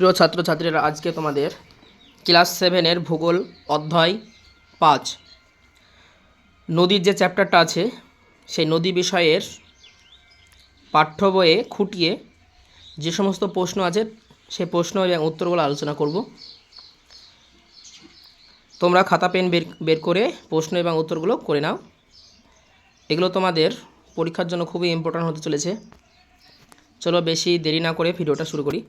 প্রিয় ছাত্রছাত্রীরা, আজকে তোমাদের ক্লাস সেভেনের ভূগোল অধ্যায় পাঁচ। নদীর যে চ্যাপ্টারটা আছে, সেই নদী বিষয়ের পাঠ্য বইয়ে খুঁটিয়ে যে সমস্ত প্রশ্ন আছে সেই প্রশ্ন এবং উত্তরগুলো আলোচনা করব। তোমরা খাতা, পেন বের বের করে প্রশ্ন এবং উত্তরগুলো করে নাও। এগুলো তোমাদের পরীক্ষার জন্য খুবই ইম্পর্ট্যান্ট হতে চলেছে। চলো বেশি দেরি না করে ভিডিওটা শুরু করি।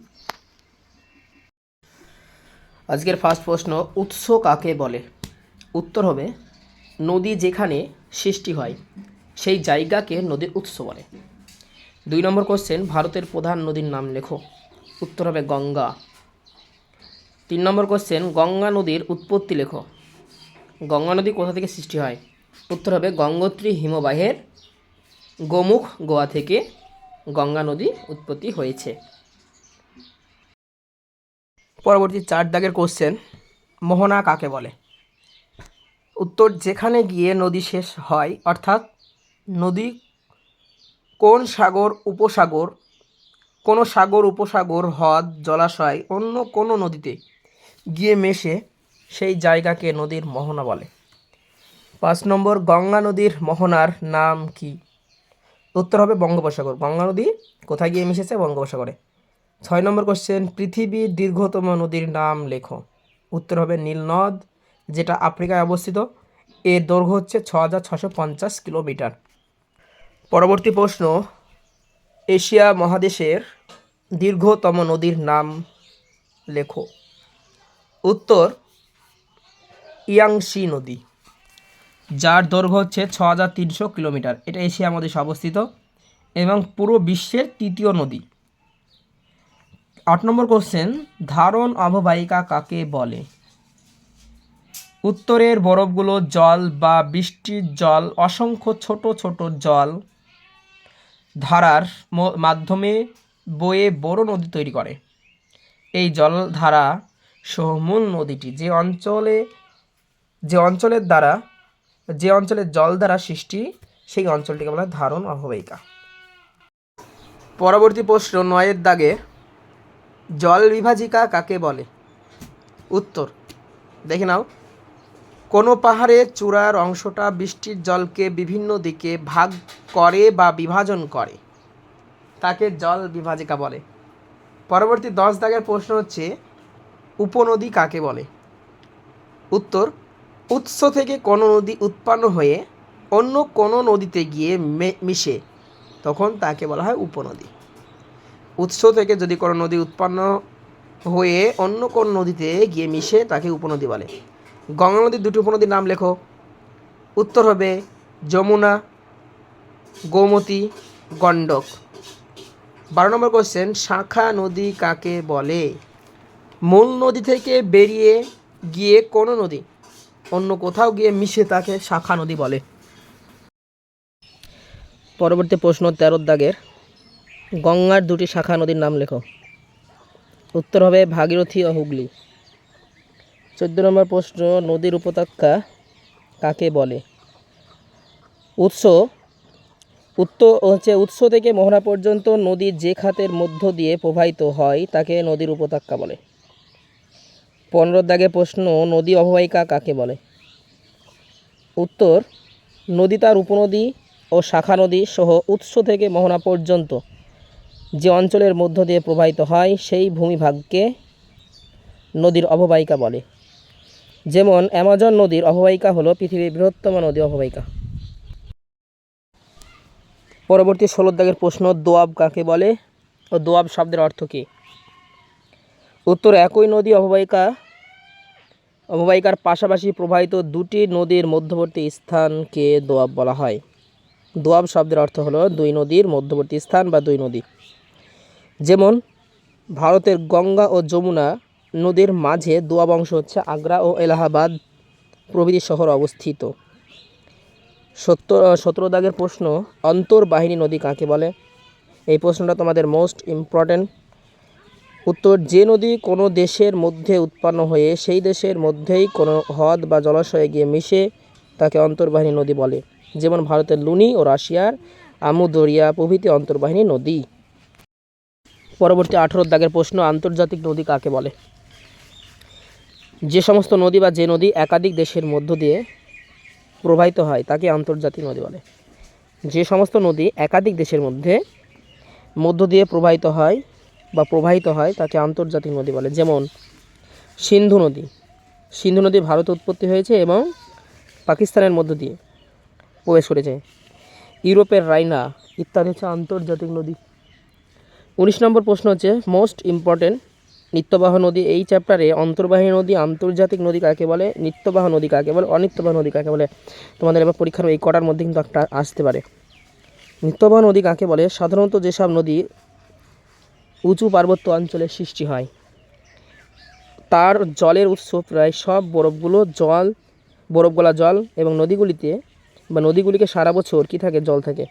আজকের ফার্স্ট প্রশ্ন, উৎস কাকে বলে? উত্তর হবে, নদী যেখানে সৃষ্টি হয়, সেই জায়গাকে নদীর উৎস বলে। দুই নম্বর কোশ্চেন ভারতের প্রধান নদীর নাম লেখো। উত্তর হবে গঙ্গা। তিন নম্বর কোশ্চেন গঙ্গা নদীর উৎপত্তি লেখো। গঙ্গা নদী কোথা থেকে সৃষ্টি হয়? উত্তর হবে গঙ্গোত্রী হিমবাহের গোমুখ গোয়া থেকে গঙ্গা নদী উৎপত্তি হয়েছে। পরবর্তী চার দাগের কোশ্চেন মোহনা কাকে বলে? উত্তর, যেখানে গিয়ে নদী শেষ হয়, অর্থাৎ নদী কোন সাগর, উপসাগর, কোনো সাগর, উপসাগর হ্রদ, জলাশয়, অন্য কোনো নদীতে গিয়ে মেশে সেই জায়গাকে নদীর মোহনা বলে? পাঁচ নম্বর, গঙ্গা নদীর মোহনার নাম কি? উত্তর হবে বঙ্গোপসাগর। গঙ্গা নদী কোথায় গিয়ে মিশেছে? বঙ্গোপসাগরে। ছয় নম্বর কোশ্চেন পৃথিবীর দীর্ঘতম নদীর নাম লেখো। উত্তর হবে নীলনদ যেটা আফ্রিকায় অবস্থিত। এর দৈর্ঘ্য হচ্ছে ছ হাজার ছশো পঞ্চাশ কিলোমিটার। পরবর্তী প্রশ্ন, এশিয়া মহাদেশের দীর্ঘতম নদীর নাম লেখো। উত্তর ইয়াংশি নদী, যার দৈর্ঘ্য হচ্ছে ছ হাজার তিনশো কিলোমিটার। এটা এশিয়া মহাদেশে অবস্থিত এবং পুরো বিশ্বের তৃতীয় নদী। আট নম্বর কোশ্চেন ধারণ অববাহিকা কাকে বলে? উত্তরের বরফগুলো জল বা বৃষ্টির জল, অসংখ্য ছোট ছোট জল ধারার মাধ্যমে বয়ে বড় নদী তৈরি করে। এই জলধারা সহ মূল নদীটি যে অঞ্চলে, যে অঞ্চলের দ্বারা, যে অঞ্চলের জল দ্বারা সৃষ্টি, সেই অঞ্চলটিকে বলা ধারণ অববাহিকা। পরবর্তী প্রশ্ন, নয়ের দাগে জল বিভাজিকা কাকে বলে? উত্তর, দেখে নাও। কোনো পাহাড়ের চূড়ার অংশটা বৃষ্টির জলকে বিভিন্ন দিকে ভাগ করে বা বিভাজন করে, তাকে জল বিভাজিকা বলে। পরবর্তী দশ দাগের প্রশ্ন হচ্ছে, উপনদী কাকে বলে? উত্তর, উৎস থেকে কোনো নদী উৎপন্ন হয়ে অন্য কোনো নদীতে গিয়ে মিশে, তখন তাকে বলা হয় উপনদী। উৎস থেকে যদি কোনো নদী উৎপন্ন হয়ে অন্য কোন নদীতে গিয়ে মিশে, তাকে উপনদী বলে। গঙ্গা নদীর দুটি উপনদীর নাম লেখো। উত্তর হবে যমুনা, গোমতী, গণ্ডক। বারো নম্বর কোশ্চেন শাখা নদী কাকে বলে? মূল নদী থেকে বেরিয়ে গিয়ে কোনো নদী, অন্য কোথাও গিয়ে মিশে, তাকে শাখা নদী বলে। পরবর্তী প্রশ্ন তেরোর দাগের। গঙ্গার দুটি শাখা নদীর নাম লেখো। উত্তর হবে ভাগীরথী ও হুগলি। চোদ্দ নম্বর প্রশ্ন, নদীর উপত্যকা কাকে বলে? উৎস উত্তর হচ্ছে উৎস থেকে মোহনা পর্যন্ত নদীর যে খাতের মধ্য দিয়ে প্রবাহিত হয়, তাকে নদীর উপত্যকা বলে। পনেরো দাগে প্রশ্ন, নদী অববাহিকা কাকে বলে? উত্তর, নদী তার উপনদী ও শাখা নদী সহ উৎস থেকে মোহনা পর্যন্ত যে অঞ্চলের মধ্য দিয়ে প্রবাহিত হয়, সেই ভূমিভাগকে নদীর অববাহিকা বলে। যেমন, অ্যামাজন নদীর অববাহিকা হলো পৃথিবীর বৃহত্তম নদী অববাহিকা। পরবর্তী ষোলো দাগের প্রশ্ন, দোয়াব কাকে বলে ও দোয়াব শব্দের অর্থ কী? উত্তর, একই নদী অববাহিকা, অববাহিকার পাশাপাশি প্রবাহিত দুটি নদীর মধ্যবর্তী স্থানকে দোয়াব বলা হয়। দোয়াব শব্দের অর্থ হলো দুই নদীর মধ্যবর্তী স্থান বা দুই নদী। যেমন ভারতের গঙ্গা ও যমুনা নদীর মাঝে দোয়াব অংশ হচ্ছে আগ্রা ও এলাহাবাদ প্রভৃতি শহর অবস্থিত। সত্তর সতেরো দাগের প্রশ্ন অন্তর্বাহিনী নদী কাকে বলে? এই প্রশ্নটা তোমাদের মোস্ট ইম্পর্ট্যান্ট উত্তর, যে নদী কোনো দেশের মধ্যে উৎপন্ন হয়ে সেই দেশের মধ্যেই কোনো হ্রদ বা জলাশয়ে গিয়ে মিশে, তাকে অন্তর্বাহিনী নদী বলে। যেমন ভারতের লুনি ও রাশিয়ার আমু দরিয়া প্রভৃতি অন্তর্বাহিনী নদী। পরবর্তী আঠেরো দাগের প্রশ্ন, আন্তর্জাতিক নদী কাকে বলে? যে সমস্ত নদী বা যে নদী একাধিক দেশের মধ্য দিয়ে প্রবাহিত হয়, তাকে আন্তর্জাতিক নদী বলে। যে সমস্ত নদী একাধিক দেশের মধ্যে মধ্য দিয়ে প্রবাহিত হয় বা প্রবাহিত হয়, তাকে আন্তর্জাতিক নদী বলে। যেমন, সিন্ধু নদী। সিন্ধু নদী ভারতে উৎপত্তি হয়েছে এবং পাকিস্তানের মধ্য দিয়ে প্রবেশ করেছে। ইউরোপের রাইনা ইত্যাদি হচ্ছে আন্তর্জাতিক নদী। উনিশ নম্বর প্রশ্ন হচ্ছে মোস্ট ইম্পর্টেন্ট নিত্যবাহ নদী, এই চ্যাপ্টারে অন্তর্বাহী নদী, আন্তর্জাতিক নদী কাকে বলে? নিত্যবাহ নদী কাকে বলে? অনিত্যবাহ নদী কাকে বলে? তোমাদের এবার পরীক্ষার এই কটার মধ্যে কিন্তু একটা আসতে পারে। নিত্যবাহ নদী কাকে বলে? সাধারণত যেসব নদী উঁচু পার্বত্য অঞ্চলে সৃষ্টি হয়, তার জলের উৎস প্রায় সব বরফগুলো জল, বরফগলা জল এবং নদীগুলিতে বা নদীগুলিকে সারা বছর কী থাকে? জল থাকে।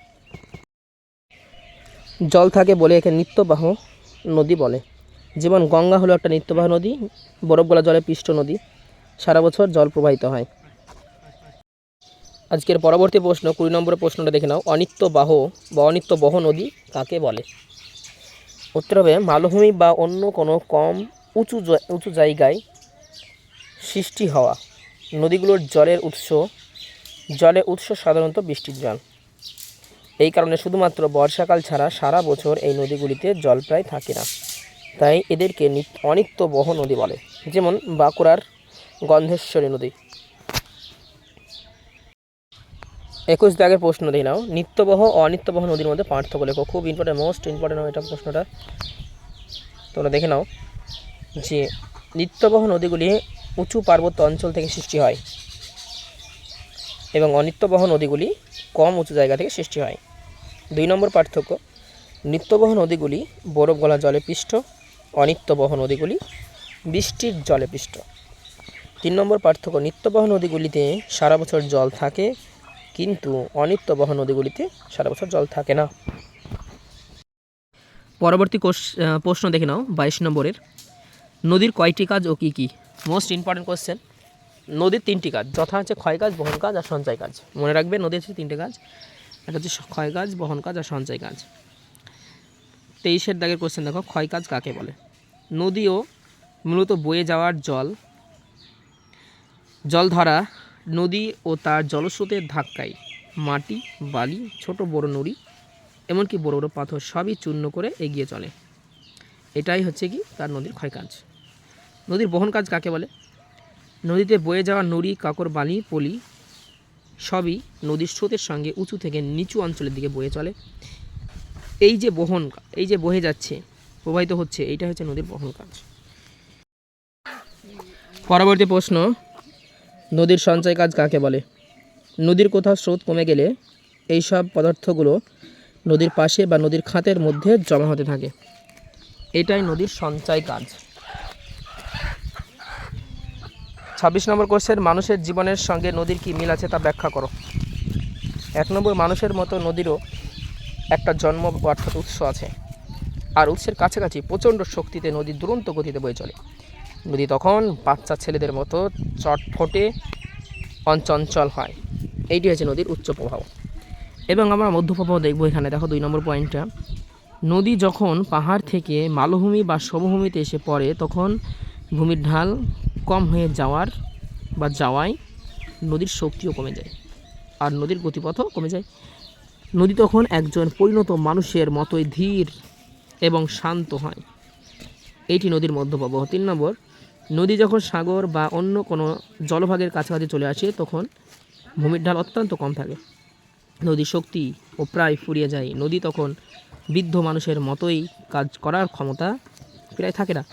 জল থাকে বলে একে নিত্যবাহ নদী বলে। যেমন গঙ্গা হলো একটা নিত্যবাহ নদী, বরফগলা জলে পৃষ্ঠ নদী। সারা বছর জল প্রবাহিত হয়। আজকের পরবর্তী প্রশ্ন, কুড়ি নম্বরের প্রশ্নটা দেখে নাও। অনিত্যবাহ বা অনিত্যবহ নদী কাকে বলে? উত্তর হবে, মালভূমি বা অন্য কোনো কম উঁচু উঁচু জায়গায় সৃষ্টি হওয়া নদীগুলোর জলের উৎস। জলের উৎস সাধারণত বৃষ্টির জল। এই কারণে শুধুমাত্র বর্ষাকাল ছাড়া সারা বছর এই নদীগুলিতে জল প্রায় থাকে না। তাই এদেরকে নিত- অনিত্যবহ নদী বলে, যেমন বাঁকুড়ার গন্ধেশ্বরী নদী। একুশ দাগের প্রশ্ন দিয়ে নাও। নিত্যবহ, অনিত্যবহ নদীর মধ্যে পার্থক্য লেখো। খুব ইম্পর্টেন্ট মোস্ট ইম্পর্টেন্ট এটা প্রশ্নটা। তোমরা দেখে নাও যে নিত্যবহ নদীগুলি উঁচু পার্বত্য অঞ্চল থেকে সৃষ্টি হয় এবং অনিত্যবহ নদীগুলি কম উঁচু জায়গা থেকে সৃষ্টি হয়। দুই নম্বর পার্থক্য, নিত্যবহ নদীগুলি বরফ গলা জলে পৃষ্ঠ অনিত্যবহ নদীগুলি বৃষ্টির জলে পৃষ্ঠ তিন নম্বর পার্থক্য, নিত্যবহ নদীগুলিতে সারা বছর জল থাকে, কিন্তু অনিত্যবহ নদীগুলিতে সারা বছর জল থাকে না। পরবর্তী প্রশ্ন দেখে নাও, বাইশ নম্বরের। নদীর কয়টি কাজ ও কী কী? মোস্ট ইম্পর্টেন্ট কোশ্চেন নদীর তিনটি কাজ, যথা হচ্ছে ক্ষয় কাজ, বহন কাজ আর সঞ্চয় কাজ। মনে রাখবে, নদীর তিনটে কাজ। একটা হচ্ছে ক্ষয় কাজ, বহন কাজ আর সঞ্চয় কাজ। তেইশের দাগের কোশ্চেন দেখো, ক্ষয় কাজ কাকে বলে? নদীও মূলত বয়ে যাওয়ার জল জল ধরা নদী ও তার জলস্রোতের ধাক্কায় মাটি, বালি, ছোট বড় নুড়ি, এমনকি বড় বড় পাথর সবই চূর্ণ করে এগিয়ে চলে। এটাই হচ্ছে কি? তার নদীর ক্ষয় কাজ। নদীর বহন কাজ কাকে বলে? নদীতে বয়ে যাওয়া নুড়ি, কাকর, বালি, পলি সবই নদীর স্রোতের সঙ্গে উঁচু থেকে নিচু অঞ্চলের দিকে বয়ে চলে। এই যে বহন এই যে বহে যাচ্ছে, প্রবাহিত হচ্ছে, এইটা হচ্ছে নদীর বহন কাজ। পরবর্তী প্রশ্ন, নদীর সঞ্চয় কাজ কাকে বলে? নদীর কোথাও স্রোত কমে গেলে এই সব পদার্থগুলো নদীর পাশে বা নদীর খাতের মধ্যে জমা হতে থাকে। এটাই নদীর সঞ্চয় কাজ। ছাব্বিশ নম্বর কোর্সের মানুষের জীবনের সঙ্গে নদীর কি মিল আছে তা ব্যাখ্যা করো। এক নম্বর, মানুষের মতো নদীরও একটা জন্ম অর্থাৎ উৎস আছে। আর উৎসের কাছাকাছি প্রচণ্ড শক্তিতে নদী দুরন্ত গতিতে বয়ে চলে। নদী তখন বাচ্চা ছেলেদের মতো চটফটে অঞ্চঞ্চল হয়। এইটি হচ্ছে নদীর উচ্চ প্রবাহ এবং আমরা মধ্যপ্রবাহ দেখব এখানে। দেখো দুই নম্বর পয়েন্টটা নদী যখন পাহাড় থেকে মালভূমি বা সমভূমিতে এসে পড়ে, তখন ভূমির ঢাল কম হয়ে যাওয়ার বা যাওয়ায় নদীর শক্তিও কমে যায় আর নদীর গতিপথও কমে যায়। নদী তখন একজন পরিণত মানুষের মতোই ধীর এবং শান্ত হয়। এটি নদীর মধ্যপ্রবাহ তিন নম্বর, নদী যখন সাগর বা অন্য কোনো জলভাগের কাছাকাছি চলে আসে, তখন ভূমির ঢাল অত্যন্ত কম থাকে। নদীর শক্তি ও প্রায় ফুরিয়ে যায়। নদী তখন বৃদ্ধ মানুষের মতোই কাজ করার ক্ষমতা প্রায় থাকে না।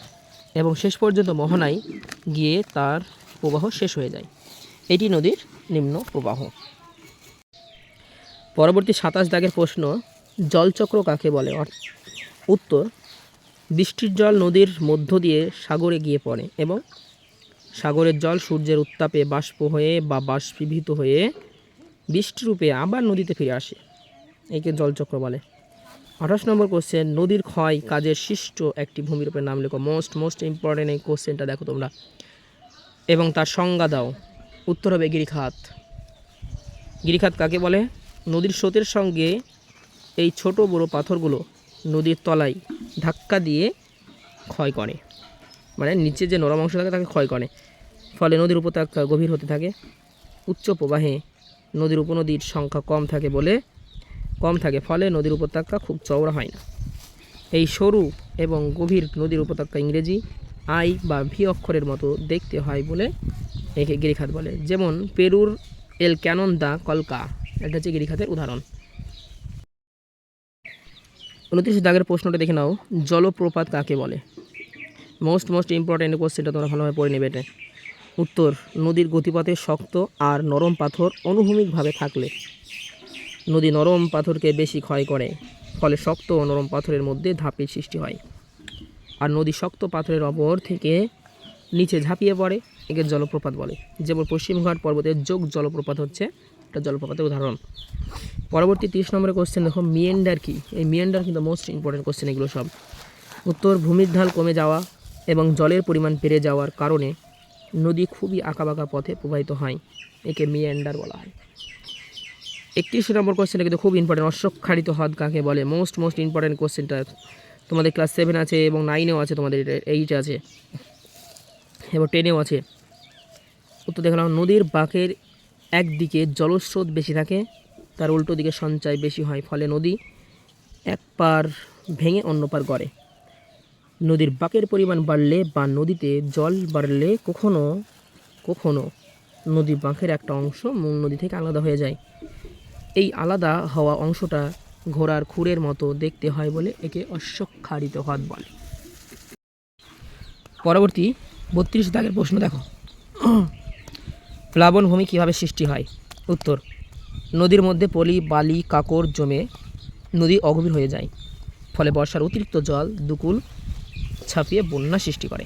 এবং শেষ পর্যন্ত মোহনায় গিয়ে তার প্রবাহ শেষ হয়ে যায়। এটি নদীর নিম্ন প্রবাহ। পরবর্তী সাতাশ দাগের প্রশ্ন, জলচক্র কাকে বলে? উত্তর, বৃষ্টির জল নদীর মধ্য দিয়ে সাগরে গিয়ে পড়ে এবং সাগরের জল সূর্যের উত্তাপে বাষ্প হয়ে বা বাষ্পীভূত হয়ে বৃষ্টিরূপে আবার নদীতে ফিরে আসে। একে জলচক্র বলে। আঠাশ নম্বর কোশ্চেন নদীর ক্ষয় কাজের সৃষ্ট একটি ভূমিরূপের নাম লেখো। মোস্ট মোস্ট ইম্পর্টেন্ট এই কোশ্চেনটা দেখো তোমরা। এবং তার সংজ্ঞা দাও। উত্তর হবে গিরিখাত। গিরিখাত কাকে বলে? নদীর স্রোতের সঙ্গে এই ছোট বড় পাথরগুলো নদীর তলায় ধাক্কা দিয়ে ক্ষয় করে। মানে নিচে যে নরম অংশ থাকে, তাকে ক্ষয় করে। ফলে নদীর উপত্যকা গভীর হতে থাকে। উচ্চ প্রবাহে নদীর উপনদীর সংখ্যা কম থাকে বলে কম থাকে, ফলে নদীর উপত্যকা খুব চওড়া হয় না। এই সরু এবং গভীর নদীর উপত্যকা ইংরেজি আই বা ভি অক্ষরের মতো দেখতে হয় বলে একে গিরিখাত বলে। যেমন পেরুর এল ক্যানন দা কলকা, এটা হচ্ছে গিরিখাতের উদাহরণ। উনত্রিশ দাগের প্রশ্নটা দেখে নাও, জলপ্রপাত কাকে বলে? মোস্ট মোস্ট ইম্পর্টেন্ট কোশ্চেনটা তোমরা ভালোভাবে পড়ে নেবে এটা। উত্তর, নদীর গতিপথে শক্ত আর নরম পাথর অনুভূমিকভাবে থাকলে। নদী নরম পাথরকে বেশি ক্ষয় করে, ফলে শক্ত ও নরম পাথরের মধ্যে ধাপের সৃষ্টি হয়। আর নদী শক্ত পাথরের অপর থেকে নিচে ঝাঁপিয়ে পড়ে, একে জলপ্রপাত বলে। যেমন পশ্চিমঘাট পর্বতের যোগ জলপ্রপাত হচ্ছে একটা জলপ্রপাতের উদাহরণ। পরবর্তী তিরিশ নম্বরের কোশ্চেন দেখো মিয়েন্ডার কি? এই মিয়েন্ডার কিন্তু মোস্ট ইম্পর্টেন্ট কোশ্চেন এগুলো সব। উত্তর, ভূমির ঢাল কমে যাওয়া এবং জলের পরিমাণ বেড়ে যাওয়ার কারণে নদী খুবই আঁকাবাঁকা পথে প্রবাহিত হয়, একে মিয়েন্ডার বলা হয়। একত্রিশ নম্বর কোশ্চেনটা কিন্তু খুব ইম্পর্টেন্ট অশ্বক্ষারিত হ্রদ কাকে বলে? মোস্ট মোস্ট ইম্পর্টেন্ট কোশ্চেনটা তোমাদের ক্লাস সেভেন আছে এবং নাইনেও আছে তোমাদের এইট আছে। এবং টেনেও আছে। উত্তর দেখলাম নদীর বাঁকের একদিকে জলস্রোত বেশি থাকে, তার উল্টো দিকে সঞ্চয় বেশি হয়, ফলে নদী এক পার ভেঙে অন্য পার গড়ে। নদীর বাঁকের পরিমাণ বাড়লে বা নদীতে জল বাড়লে কখনো কখনো নদী বাঁকের একটা অংশ মূল নদী থেকে আলাদা হয়ে যায়। এই আলাদা হওয়া অংশটা ঘোড়ার খুরের মতো দেখতে হয় বলে একে অশ্বক্ষারিত হ্রদ বলে। পরবর্তী বত্রিশ দাগের প্রশ্ন দেখো। প্লাবনভূমি কীভাবে সৃষ্টি হয়? উত্তর, নদীর মধ্যে পলি, বালি, কাকর জমে নদী অগভীর হয়ে যায়। ফলে বর্ষার অতিরিক্ত জল দুকুল ছাপিয়ে বন্যা সৃষ্টি করে।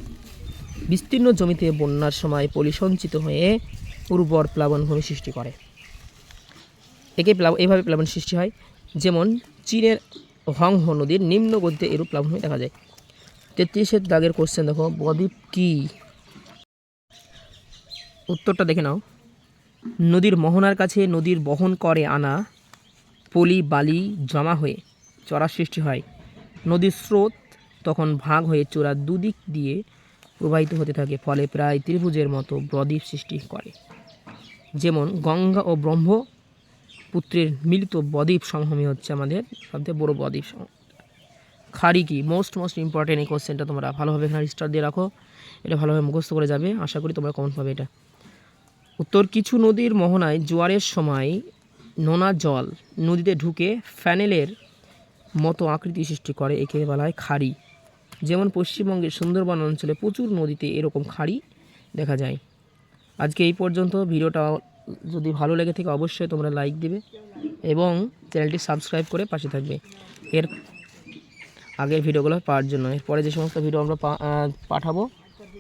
বিস্তীর্ণ জমিতে বন্যার সময় পলি সঞ্চিত হয়ে উর্বর প্লাবনভূমি সৃষ্টি করে। একে প্লাব, এইভাবে প্লাবন সৃষ্টি হয়। যেমন চীনের হংহ নদীর নিম্ন গতিতে এরূপ প্লাবনভূমি দেখা যায়। তেত্রিশের দাগের কোশ্চেন দেখো, বদ্বীপ কি? উত্তরটা দেখে নাও। নদীর মোহনার কাছে নদীর বহন করে আনা পলি বালি জমা হয়ে চড়া সৃষ্টি হয়। নদীর স্রোত তখন ভাগ হয়ে চূড়ার দুদিক দিয়ে প্রবাহিত হতে থাকে, ফলে প্রায় ত্রিভুজের মতো বদ্বীপ সৃষ্টি করে। যেমন গঙ্গা ও ব্রহ্ম পুত্রের মিলিত বদ্বীপ সমভূমি হচ্ছে আমাদের সবথেকে বড় বদ্বীপ খাড়ি কি? মোস্ট মোস্ট ইম্পর্টেন্ট এই কোশ্চেনটা তোমরা ভালোভাবে এখানে স্টার দিয়ে রাখো। এটা ভালোভাবে মুখস্থ করে যাবে। আশা করি তোমরা কমন পাবে এটা। উত্তর, কিছু নদীর মোহনায় জোয়ারের সময় নোনা জল নদীতে ঢুকে ফ্যানেলের মতো আকৃতি সৃষ্টি করে একে বলা হয় খাড়ি। যেমন পশ্চিমবঙ্গের সুন্দরবন অঞ্চলে প্রচুর নদীতে এরকম খাড়ি দেখা যায়। আজকে এই পর্যন্ত, ভিডিওটা যদি ভালো লেগে থাকে অবশ্যই তোমরা লাইক দিবে এবং চ্যানেলটি সাবস্ক্রাইব করে পাশে থাকবে। এর আগের ভিডিওগুলো পাওয়ার জন্য। এরপরে যে সমস্ত ভিডিও আমরা পাঠাবো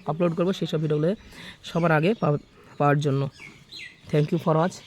আপলোড করব, সেই সব ভিডিওগুলো সবার আগে পাওয়া- পাওয়ার জন্য। Thank you for watch